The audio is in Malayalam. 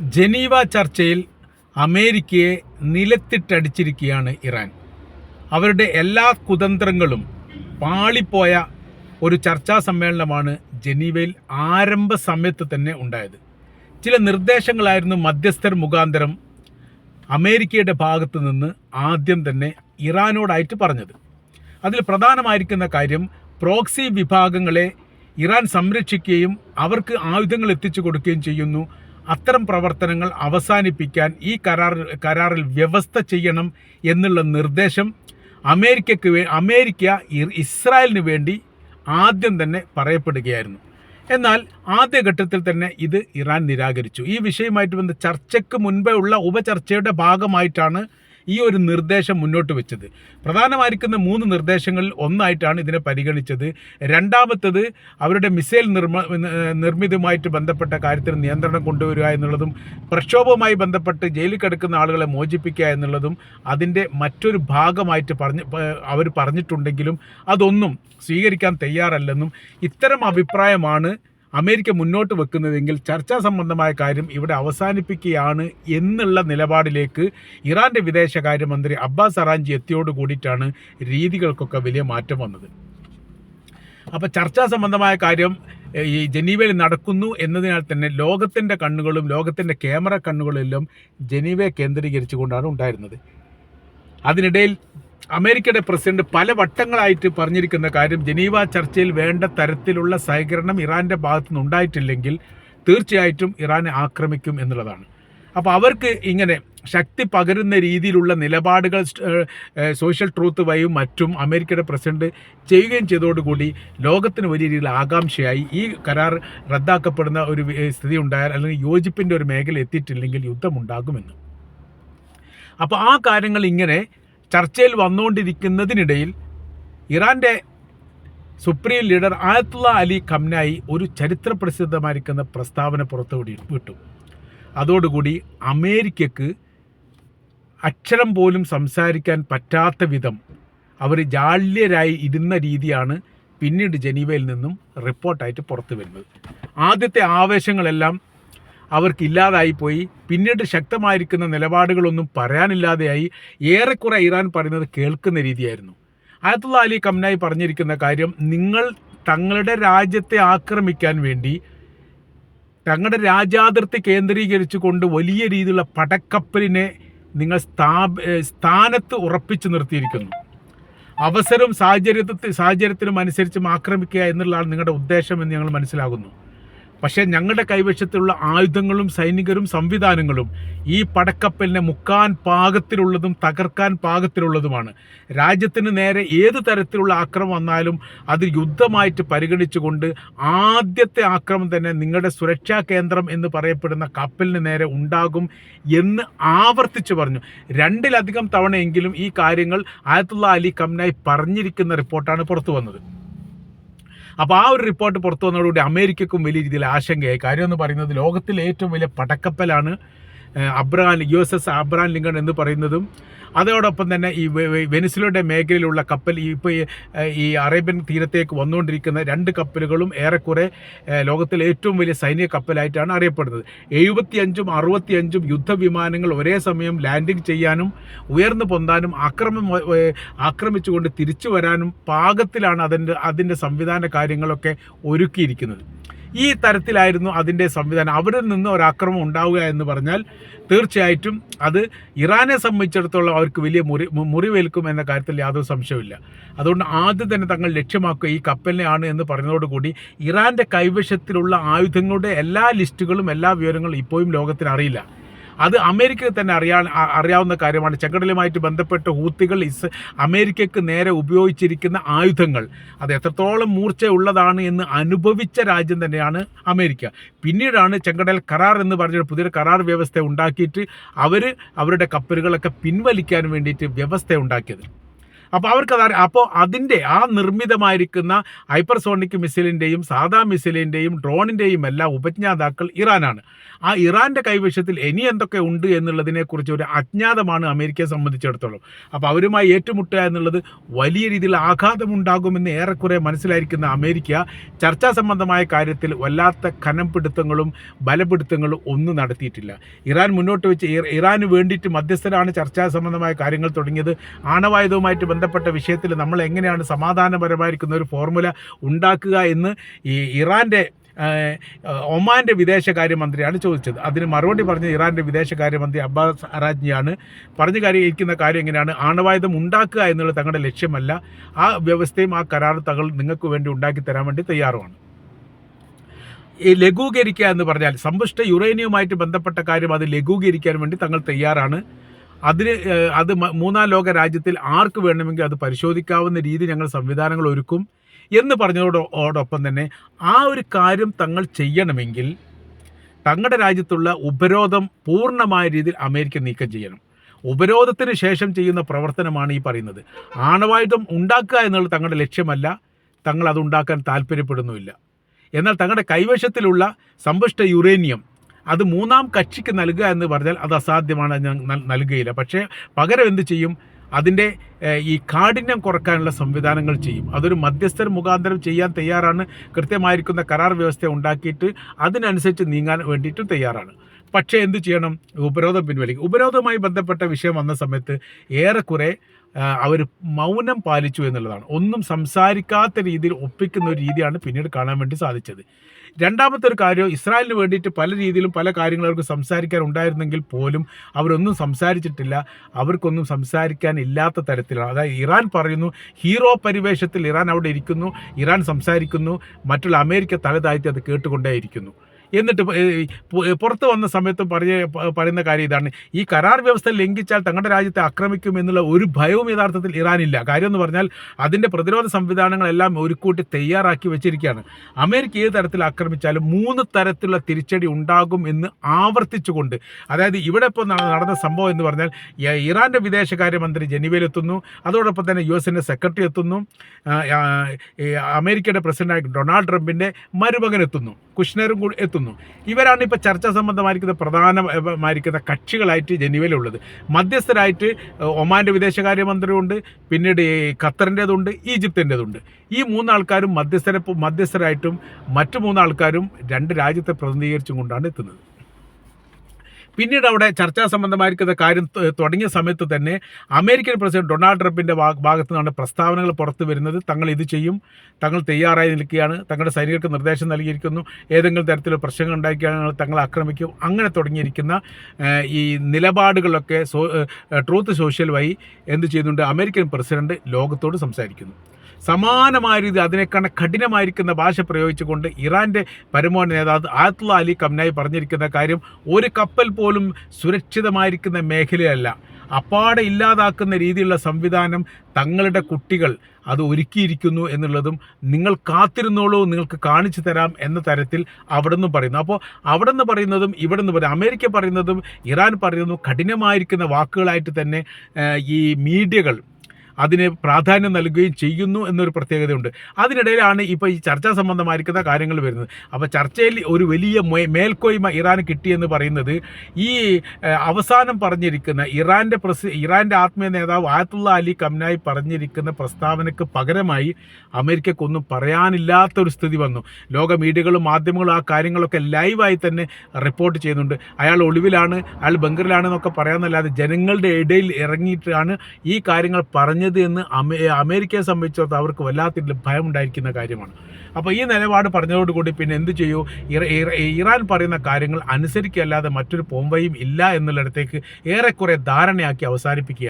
ജനീവ ചർച്ചയിൽ അമേരിക്കയെ നിലത്തിട്ടടിച്ചിരിക്കുകയാണ് ഇറാൻ. അവരുടെ എല്ലാ കുതന്ത്രങ്ങളും പാളിപ്പോയ ഒരു ചർച്ചാ സമ്മേളനമാണ് ജനീവയിൽ ആരംഭ സമയത്ത് തന്നെ ഉണ്ടായത്. ചില നിർദ്ദേശങ്ങളായിരുന്നു മധ്യസ്ഥർ മുഖാന്തരം അമേരിക്കയുടെ ഭാഗത്ത് നിന്ന് ആദ്യം തന്നെ ഇറാനോടായിട്ട് പറഞ്ഞത്. അതിൽ പ്രധാനമായിരിക്കുന്ന കാര്യം പ്രോക്സി വിഭാഗങ്ങളെ ഇറാൻ സംരക്ഷിക്കുകയും അവർക്ക് ആയുധങ്ങൾ എത്തിച്ചു കൊടുക്കുകയും ചെയ്യുന്നു അത്തരം പ്രവർത്തനങ്ങൾ അവസാനിപ്പിക്കാൻ ഈ കരാർ കരാറിൽ വ്യവസ്ഥ ചെയ്യണം എന്നുള്ള നിർദ്ദേശം അമേരിക്കയ്ക്ക് വേ അമേരിക്ക ഇസ്രായേലിന് വേണ്ടി ആദ്യം തന്നെ പറയപ്പെടുകയായിരുന്നു. എന്നാൽ ആദ്യഘട്ടത്തിൽ തന്നെ ഇത് ഇറാൻ നിരാകരിച്ചു. ഈ വിഷയമായിട്ട് ബന്ധ ചർച്ചയ്ക്ക് മുൻപേ ഉള്ള ഉപചർച്ചയുടെ ഭാഗമായിട്ടാണ് ഈ ഒരു നിർദ്ദേശം മുന്നോട്ട് വെച്ചത്. പ്രധാനമായിരിക്കുന്ന മൂന്ന് നിർദ്ദേശങ്ങളിൽ ഒന്നായിട്ടാണ് ഇതിനെ പരിഗണിച്ചത്. രണ്ടാമത്തത് അവരുടെ മിസൈൽ നിർമ്മ നിർമ്മിതമായിട്ട് ബന്ധപ്പെട്ട കാര്യത്തിന് നിയന്ത്രണം കൊണ്ടുവരിക എന്നുള്ളതും പ്രക്ഷോഭവുമായി ബന്ധപ്പെട്ട് ജയിലിൽ കിടക്കുന്ന ആളുകളെ മോചിപ്പിക്കുക എന്നുള്ളതും അതിന്റെ മറ്റൊരു ഭാഗമായിട്ട് പറഞ്ഞ് അവർ പറഞ്ഞിട്ടുണ്ടെങ്കിലും അതൊന്നും സ്വീകരിക്കാൻ തയ്യാറല്ലെന്നും ഇത്തരം അഭിപ്രായമാണ് അമേരിക്ക മുന്നോട്ട് വെക്കുന്നതെങ്കിൽ ചർച്ചാ സംബന്ധമായ കാര്യം ഇവിടെ അവസാനിപ്പിക്കുകയാണ് എന്നുള്ള നിലപാടിലേക്ക് ഇറാന്റെ വിദേശകാര്യമന്ത്രി അബ്ബാസ് അറാഞ്ചി എത്തിയോട് കൂടിയിട്ടാണ് രീതികൾക്കൊക്കെ വലിയ മാറ്റം വന്നത്. അപ്പോൾ ചർച്ചാ സംബന്ധമായ കാര്യം ഈ ജനീവയിൽ നടക്കുന്നു എന്നതിനാൽ തന്നെ ലോകത്തിന്റെ കണ്ണുകളും ലോകത്തിന്റെ ക്യാമറ കണ്ണുകളെല്ലാം ജനീവയെ കേന്ദ്രീകരിച്ചുകൊണ്ടാണ് ഉണ്ടായിരുന്നത്. അതിനിടയിൽ അമേരിക്കയുടെ പ്രസിഡന്റ് പല വട്ടങ്ങളായിട്ട് പറഞ്ഞിരിക്കുന്ന കാര്യം ജനീവ ചർച്ചയിൽ വേണ്ട തരത്തിലുള്ള സഹകരണം ഇറാന്റെ ഭാഗത്തു നിന്ന് ഉണ്ടായിട്ടില്ലെങ്കിൽ തീർച്ചയായിട്ടും ഇറാനെ ആക്രമിക്കും എന്നുള്ളതാണ്. അപ്പോൾ അവർക്ക് ഇങ്ങനെ ശക്തി പകരുന്ന രീതിയിലുള്ള നിലപാടുകൾ സോഷ്യൽ ട്രൂത്ത് വഴിയും മറ്റും അമേരിക്കയുടെ പ്രസിഡന്റ് ചെയ്യുകയും ചെയ്തതോടുകൂടി ലോകത്തിന് വലിയ രീതിയിൽ ആകാംക്ഷയായി. ഈ കരാർ റദ്ദാക്കപ്പെടുന്ന ഒരു സ്ഥിതി ഉണ്ടായാൽ അല്ലെങ്കിൽ യോജിപ്പിന്റെ ഒരു മേഖല എത്തിയിട്ടില്ലെങ്കിൽ യുദ്ധമുണ്ടാകുമെന്ന്. അപ്പോൾ ആ കാര്യങ്ങൾ ഇങ്ങനെ ചർച്ചയിൽ വന്നുകൊണ്ടിരിക്കുന്നതിനിടയിൽ ഇറാന്റെ supreme leader Ayatollah Ali Khamenei ഒരു ചരിത്ര പ്രസിദ്ധമായിരിക്കുന്ന പ്രസ്താവന പുറത്തുവിടി വിട്ടു. അതോടുകൂടി അമേരിക്കക്ക് അക്ഷരം പോലും സംസാരിക്കാൻ പറ്റാത്ത വിധം അവർ ജാള്യരായി ഇരുന്ന രീതിയാണ് പിന്നീട് ജനീവയിൽ നിന്നും റിപ്പോർട്ടായിട്ട് പുറത്തു വരുന്നത്. ആദ്യത്തെ ആവേശങ്ങളെല്ലാം അവർക്ക് ഇല്ലാതായി പോയി. പിന്നീട് ശക്തമായിരിക്കുന്ന നിലപാടുകളൊന്നും പറയാനില്ലാതെയായി ഏറെക്കുറെ ഇറാൻ പറയുന്നത് കേൾക്കുന്ന രീതിയായിരുന്നു. ആയത്തുള്ള അലി കംനായി പറഞ്ഞിരിക്കുന്ന കാര്യം നിങ്ങൾ തങ്ങളുടെ രാജ്യത്തെ ആക്രമിക്കാൻ വേണ്ടി തങ്ങളുടെ രാജ്യാതിർത്തി കേന്ദ്രീകരിച്ചുകൊണ്ട് വലിയ രീതിയിലുള്ള പടക്കപ്പലിനെ നിങ്ങൾ സ്ഥാപ സ്ഥാനത്ത് ഉറപ്പിച്ചു നിർത്തിയിരിക്കുന്നു. അവസരവും സാഹചര്യത്തിൽ സാഹചര്യത്തിനും അനുസരിച്ചും ആക്രമിക്കുക എന്നുള്ളതാണ് നിങ്ങളുടെ ഉദ്ദേശം എന്ന് ഞങ്ങൾ മനസ്സിലാകുന്നു പക്ഷേ ഞങ്ങളുടെ കൈവശത്തുള്ള ആയുധങ്ങളും സൈനികരും സംവിധാനങ്ങളും ഈ പടക്കപ്പലിനെ മുക്കാൻ പാകത്തിലുള്ളതും തകർക്കാൻ പാകത്തിലുള്ളതുമാണ്. രാജ്യത്തിന് നേരെ ഏത് തരത്തിലുള്ള ആക്രമം വന്നാലും അത് യുദ്ധമായിട്ട് പരിഗണിച്ചുകൊണ്ട് ആദ്യത്തെ ആക്രമം തന്നെ നിങ്ങളുടെ സുരക്ഷാ കേന്ദ്രം എന്ന് പറയപ്പെടുന്ന കപ്പലിന് നേരെ ഉണ്ടാകും എന്ന് ആവർത്തിച്ചു പറഞ്ഞു. രണ്ടിലധികം തവണയെങ്കിലും ഈ കാര്യങ്ങൾ ആയത്തുള്ള അലി കംനായി പറഞ്ഞിരിക്കുന്ന റിപ്പോർട്ടാണ് പുറത്തു വന്നത്. അപ്പോൾ ആ ഒരു റിപ്പോർട്ട് പുറത്തു വന്നതോടുകൂടി അമേരിക്കക്കും വലിയ രീതിയിൽ ആശങ്കയായി. കാര്യം എന്ന് പറയുന്നത് ലോകത്തിലെ ഏറ്റവും വലിയ പടക്കപ്പലാണ് Abraham U S S Abraham Lincoln എന്ന് പറയുന്നതും അതോടൊപ്പം തന്നെ ഈ വെനിസുലയുടെ മേഖലയിലുള്ള കപ്പൽ ഈ ഇപ്പോൾ ഈ, അറേബ്യൻ തീരത്തേക്ക് വന്നുകൊണ്ടിരിക്കുന്ന രണ്ട് കപ്പലുകളും ഏറെക്കുറെ ലോകത്തിലെ ഏറ്റവും വലിയ സൈനിക കപ്പലായിട്ടാണ് അറിയപ്പെടുന്നത്. എഴുപത്തിയഞ്ചും അറുപത്തിയഞ്ചും യുദ്ധവിമാനങ്ങൾ ഒരേ സമയം ലാൻഡിംഗ് ചെയ്യാനും ഉയർന്നു പൊന്താനും ആക്രമം ആക്രമിച്ചുകൊണ്ട് തിരിച്ചു വരാനും പാകത്തിലാണ് അതിന്റെ അതിന്റെ സംവിധാന കാര്യങ്ങളൊക്കെ ഒരുക്കിയിരിക്കുന്നത്. ഈ തരത്തിലായിരുന്നു അതിന്റെ സംവിധാനം. അവരിൽ നിന്ന് ഒരു ഒരാക്രമം ഉണ്ടാവുക എന്ന് പറഞ്ഞാൽ തീർച്ചയായിട്ടും അത് ഇറാനെ സംബന്ധിച്ചിടത്തോളം അവർക്ക് വലിയ മുറി മുറിവേൽക്കും എന്ന കാര്യത്തിൽ യാതൊരു സംശയമില്ല അതുകൊണ്ട് ആദ്യം തന്നെ തങ്ങൾ ലക്ഷ്യമാക്കുക ഈ കപ്പലിനെയാണ് എന്ന് പറഞ്ഞതോടുകൂടി ഇറാന്റെ കൈവശത്തിലുള്ള ആയുധങ്ങളുടെ എല്ലാ ലിസ്റ്റുകളും എല്ലാ വിവരങ്ങളും ഇപ്പോഴും ലോകത്തിന് അറിയില്ല. അത് അമേരിക്കക്ക് തന്നെ അറിയാൻ അറിയാവുന്ന കാര്യമാണ്. ചെങ്കടലുമായിട്ട് ബന്ധപ്പെട്ട് ഹൂത്തികൾ ഇസ് അമേരിക്കയ്ക്ക് നേരെ ഉപയോഗിച്ചിരിക്കുന്ന ആയുധങ്ങൾ. അത് എത്രത്തോളം മൂർച്ചയുള്ളതാണ് എന്ന് അനുഭവിച്ച രാജ്യം തന്നെയാണ് അമേരിക്ക. പിന്നീടാണ് ചെങ്കടൽ കരാർ എന്ന് പറഞ്ഞൊരു പുതിയൊരു കരാർ വ്യവസ്ഥ ഉണ്ടാക്കിയിട്ട് അവർ അവരുടെ കപ്പലുകളൊക്കെ പിൻവലിക്കാൻ വേണ്ടിയിട്ട് വ്യവസ്ഥ ഉണ്ടാക്കിയത്. അപ്പോൾ അവർക്കത് അപ്പോൾ അതിന്റെ ആ നിർമ്മിതമായിരിക്കുന്ന ഹൈപ്പർസോണിക് മിസൈലിന്റെയും സാധാ മിസൈലിന്റെയും ഡ്രോണിന്റെയും എല്ലാം ഉപജ്ഞാതാക്കൾ ഇറാനാണ്. ആ ഇറാന്റെ കൈവശത്തിൽ ഇനി എന്തൊക്കെ ഉണ്ട് എന്നുള്ളതിനെക്കുറിച്ച് ഒരു അജ്ഞാതമാണ് അമേരിക്കയെ സംബന്ധിച്ചിടത്തോളം. അപ്പോൾ അവരുമായി ഏറ്റുമുട്ടുക എന്നുള്ളത് വലിയ രീതിയിൽ ആഘാതമുണ്ടാകുമെന്ന് ഏറെക്കുറെ മനസ്സിലായിരിക്കുന്ന അമേരിക്ക ചർച്ചാ സംബന്ധമായ കാര്യത്തിൽ വല്ലാത്ത കനം പിടുത്തങ്ങളും ബലപിടുത്തങ്ങളും ഒന്നും നടത്തിയിട്ടില്ല. ഇറാൻ മുന്നോട്ട് വെച്ച് ഇറാന് വേണ്ടിയിട്ട് മധ്യസ്ഥരാണ് ചർച്ചാ സംബന്ധമായ കാര്യങ്ങൾ തുടങ്ങിയത്. ആണവായുധവുമായിട്ട് ബന്ധപ്പെട്ട വിഷയത്തിൽ നമ്മൾ എങ്ങനെയാണ് സമാധാനപരമായിരിക്കുന്ന ഒരു ഫോർമുല ഉണ്ടാക്കുക എന്ന് ഈ ഇറാന്റെ ഒമാന്റെ വിദേശകാര്യമന്ത്രിയാണ് ചോദിച്ചത്. അതിന് മറുപടി പറഞ്ഞ ഇറാന്റെ വിദേശകാര്യമന്ത്രി അബ്ബാസ് അറാജ്ഞിയാണ് പറഞ്ഞു കാര്യം കാര്യം എങ്ങനെയാണ്? ആണവായുധം ഉണ്ടാക്കുക എന്നുള്ള തങ്ങളുടെ ലക്ഷ്യമല്ല. ആ വ്യവസ്ഥയും ആ കരാർ തകൾ നിങ്ങൾക്ക് വേണ്ടി ഉണ്ടാക്കി തരാൻ വേണ്ടി തയ്യാറുമാണ്. ഈ ലഘൂകരിക്കുക എന്ന് പറഞ്ഞാൽ സമ്പുഷ്ട യുറേനിയവുമായിട്ട് ബന്ധപ്പെട്ട കാര്യം അത് ലഘൂകരിക്കാൻ വേണ്ടി തങ്ങൾ തയ്യാറാണ്. അതിന് അത് മൂന്നാം ലോക രാജ്യത്തിൽ ആർക്ക് വേണമെങ്കിൽ അത് പരിശോധിക്കാവുന്ന രീതി ഞങ്ങൾ സംവിധാനങ്ങൾ ഒരുക്കും എന്ന് പറഞ്ഞതോടൊപ്പം തന്നെ ആ ഒരു കാര്യം തങ്ങൾ ചെയ്യണമെങ്കിൽ തങ്ങളുടെ രാജ്യത്തുള്ള ഉപരോധം പൂർണമായ രീതിയിൽ അമേരിക്ക നീക്കം ചെയ്യണം. ഉപരോധത്തിന് ശേഷം ചെയ്യുന്ന പ്രവർത്തനമാണ് ഈ പറയുന്നത്. ആണവായുധം ഉണ്ടാക്കുക എന്നുള്ളത് തങ്ങളുടെ ലക്ഷ്യമല്ല. തങ്ങൾ അത് ഉണ്ടാക്കാൻ താല്പര്യപ്പെടുന്നുമില്ല. എന്നാൽ തങ്ങളുടെ കൈവശത്തിലുള്ള സമ്പുഷ്ട യുറേനിയം അത് മൂന്നാം കക്ഷിക്ക് നൽകുക എന്ന് പറഞ്ഞാൽ അത് അസാധ്യമാണ് ഞാൻ നൽകുകയില്ല. പക്ഷേ പകരം എന്ത് ചെയ്യും? അതിന്റെ ഈ കാഠിന്യം കുറക്കാനുള്ള സംവിധാനങ്ങൾ ചെയ്യും. അതൊരു മധ്യസ്ഥർ മുഖാന്തരം ചെയ്യാൻ തയ്യാറാണ്. കൃത്യമായിരിക്കുന്ന കരാർ വ്യവസ്ഥ ഉണ്ടാക്കിയിട്ട് അതിനനുസരിച്ച് നീങ്ങാൻ വേണ്ടിയിട്ടും തയ്യാറാണ്. പക്ഷേ എന്ത് ചെയ്യണം? ഉപരോധം പിൻവലിക്കും. ഉപരോധവുമായി ബന്ധപ്പെട്ട വിഷയം വന്ന സമയത്ത് ഏറെക്കുറെ അവർ മൗനം പാലിച്ചു എന്നുള്ളതാണ്. ഒന്നും സംസാരിക്കാത്ത രീതിയിൽ ഒപ്പിക്കുന്ന ഒരു രീതിയാണ് പിന്നീട് കാണാൻ വേണ്ടി സാധിച്ചത്. രണ്ടാമത്തെ ഒരു കാര്യം ഇസ്രായേലിന് വേണ്ടിയിട്ട് പല രീതിയിലും പല കാര്യങ്ങളും അവർക്ക് സംസാരിക്കാൻ ഉണ്ടായിരുന്നെങ്കിൽ പോലും അവരൊന്നും സംസാരിച്ചിട്ടില്ല. അവർക്കൊന്നും സംസാരിക്കാൻ ഇല്ലാത്ത തരത്തിലാണ്. അതായത് ഇറാൻ പറയുന്നു ഹീറോ പരിവേഷത്തിൽ ഇറാൻ അവിടെ ഇരിക്കുന്നു ഇറാൻ സംസാരിക്കുന്നു മറ്റുള്ള അമേരിക്ക തലതായിട്ട് അത് കേട്ടുകൊണ്ടേയിരിക്കുന്നു. എന്നിട്ട് പുറത്ത് വന്ന സമയത്ത് പറഞ്ഞ പറയുന്ന കാര്യം ഇതാണ്. ഈ കരാർ വ്യവസ്ഥ ലംഘിച്ചാൽ തങ്ങളുടെ രാജ്യത്തെ ആക്രമിക്കും എന്നുള്ള ഒരു ഭയവും യഥാർത്ഥത്തിൽ ഇറാനില്ല. കാര്യം എന്ന് പറഞ്ഞാൽ അതിന്റെ പ്രതിരോധ സംവിധാനങ്ങളെല്ലാം ഒരുക്കൂട്ടി തയ്യാറാക്കി വെച്ചിരിക്കുകയാണ്. അമേരിക്ക ഏത് തരത്തിൽ ആക്രമിച്ചാലും മൂന്ന് തരത്തിലുള്ള തിരിച്ചടി ഉണ്ടാകും എന്ന് ആവർത്തിച്ചുകൊണ്ട്. അതായത് ഇവിടെ ഇപ്പോൾ നടന്ന സംഭവം എന്ന് പറഞ്ഞാൽ ഇറാന്റെ വിദേശകാര്യമന്ത്രി ജനീവയിലെത്തുന്നു. അതോടൊപ്പം തന്നെ യു എസിന്റെ സെക്രട്ടറി എത്തുന്നു. അമേരിക്കയുടെ പ്രസിഡന്റായ ഡൊണാൾഡ് ട്രംപിന്റെ മരുമകൻ എത്തുന്നു. കുഷ്നറും കൂടി എത്തുന്നു. ഇവരാണ് ഇപ്പോൾ ചർച്ചാ സംബന്ധമായിരിക്കുന്ന പ്രധാനമായിരിക്കുന്ന കക്ഷികളായിട്ട് ജനീവയിലുള്ളത്. മധ്യസ്ഥരായിട്ട് ഒമാന്റെ വിദേശകാര്യമന്ത്രിയുണ്ട് പിന്നീട് ഖത്തറിന്റേതുണ്ട് ഈജിപ്തിന്റേതുണ്ട്. ഈ മൂന്നാൾക്കാരും മധ്യസ്ഥര മധ്യസ്ഥരായിട്ടും മറ്റു മൂന്നാൾക്കാരും രണ്ട് രാജ്യത്തെ പ്രതിനിധീകരിച്ചും കൊണ്ടാണ് എത്തുന്നത്. പിന്നീട് അവിടെ ചർച്ചാ സംബന്ധമായിരിക്കുന്ന കാര്യം തുടങ്ങിയ സമയത്ത് തന്നെ അമേരിക്കൻ പ്രസിഡന്റ് ഡൊണാൾഡ് ട്രംപിന്റെ ഭാ- ഭാഗത്തു നിന്നാണ് പ്രസ്താവനകൾ പുറത്തു വരുന്നത്. തങ്ങൾ ഇത് ചെയ്യും. തങ്ങൾ തയ്യാറായി നിൽക്കുകയാണ്. തങ്ങളുടെ സൈനികർക്ക് നിർദ്ദേശം നൽകിയിരിക്കുന്നു. ഏതെങ്കിലും തരത്തിലുള്ള പ്രശ്നങ്ങൾ ഉണ്ടാക്കിയാണെങ്കിൽ തങ്ങളെ ആക്രമിക്കും. അങ്ങനെ തുടങ്ങിയിരിക്കുന്ന ഈ നിലപാടുകളൊക്കെ ട്രൂത്ത് സോഷ്യൽ വഴി എന്ത് ചെയ്യുന്നുണ്ട്? അമേരിക്കൻ പ്രസിഡന്റ് ലോകത്തോട് സംസാരിക്കുന്നു. സമാനമായ രീതി അതിനേക്കാണ് കഠിനമായിരിക്കുന്ന ഭാഷ പ്രയോഗിച്ചുകൊണ്ട് ഇറാന്റെ പരമോന്നത നേതാവ് ആയത്തുള്ള അലി കംനായി പറഞ്ഞിരിക്കുന്ന കാര്യം ഒരു കപ്പൽ പോലും സുരക്ഷിതമായിരിക്കുന്ന മേഖലയല്ല. അപ്പാടെ ഇല്ലാതാക്കുന്ന രീതിയിലുള്ള സംവിധാനം തങ്ങളുടെ കുട്ടികൾ അത് ഒരുക്കിയിരിക്കുന്നു എന്നുള്ളതും നിങ്ങൾ കാത്തിരുന്നോളൂ നിങ്ങൾക്ക് കാണിച്ചു തരാം എന്ന തരത്തിൽ അവിടെ നിന്ന് പറയുന്നു. അപ്പോൾ അവിടെ നിന്ന് പറയുന്നതും ഇവിടെ നിന്ന് പറയുന്നത് അമേരിക്ക പറയുന്നതും ഇറാൻ പറയുന്നതും കഠിനമായിരിക്കുന്ന വാക്കുകളായിട്ട് തന്നെ ഈ മീഡിയകൾ അതിന് പ്രാധാന്യം നൽകുകയും ചെയ്യുന്നു എന്നൊരു പ്രത്യേകതയുണ്ട്. അതിനിടയിലാണ് ഇപ്പോൾ ഈ ചർച്ചാ സംബന്ധമായിരിക്കുന്ന കാര്യങ്ങൾ വരുന്നത്. അപ്പോൾ ചർച്ചയിൽ ഒരു വലിയ മേൽക്കോയ്മ ഇറാന് കിട്ടിയെന്ന് പറയുന്നത് ഈ അവസാനം പറഞ്ഞിരിക്കുന്ന ഇറാന്റെ പ്രസി ഇറാന്റെ ആത്മീയ നേതാവ് ആയത്തുള്ള അലി കംനായി പറഞ്ഞിരിക്കുന്ന പ്രസ്താവനയ്ക്ക് പകരമായി അമേരിക്കക്കൊന്നും പറയാനില്ലാത്തൊരു സ്ഥിതി വന്നു. ലോക മീഡിയകളും മാധ്യമങ്ങളും ആ കാര്യങ്ങളൊക്കെ ലൈവായി തന്നെ റിപ്പോർട്ട് ചെയ്യുന്നുണ്ട്. അയാൾ ഒളിവിലാണ് അയാൾ ബംഗറിലാണെന്നൊക്കെ പറയാമെന്നല്ലാതെ ജനങ്ങളുടെ ഇടയിൽ ഇറങ്ങിയിട്ടാണ് ഈ കാര്യങ്ങൾ പറഞ്ഞത് എന്ന് അമേ അമേരിക്കയെ സംബന്ധിച്ചിടത്തോളം അവർക്ക് വല്ലാത്ത ഭയം ഉണ്ടായിരിക്കുന്ന കാര്യമാണ്. അപ്പോൾ ഈ നിലപാട് പറഞ്ഞതോടുകൂടി പിന്നെ എന്ത് ചെയ്യൂ? ഇറ- ഇറ- ഇറാൻ പറയുന്ന കാര്യങ്ങൾ അനുസരിക്കല്ലാതെ മറ്റൊരു പോംവയും ഇല്ല എന്നുള്ളിടത്തേക്ക് ഏറെക്കുറെ ധാരണയാക്കി അവസാനിപ്പിക്കുക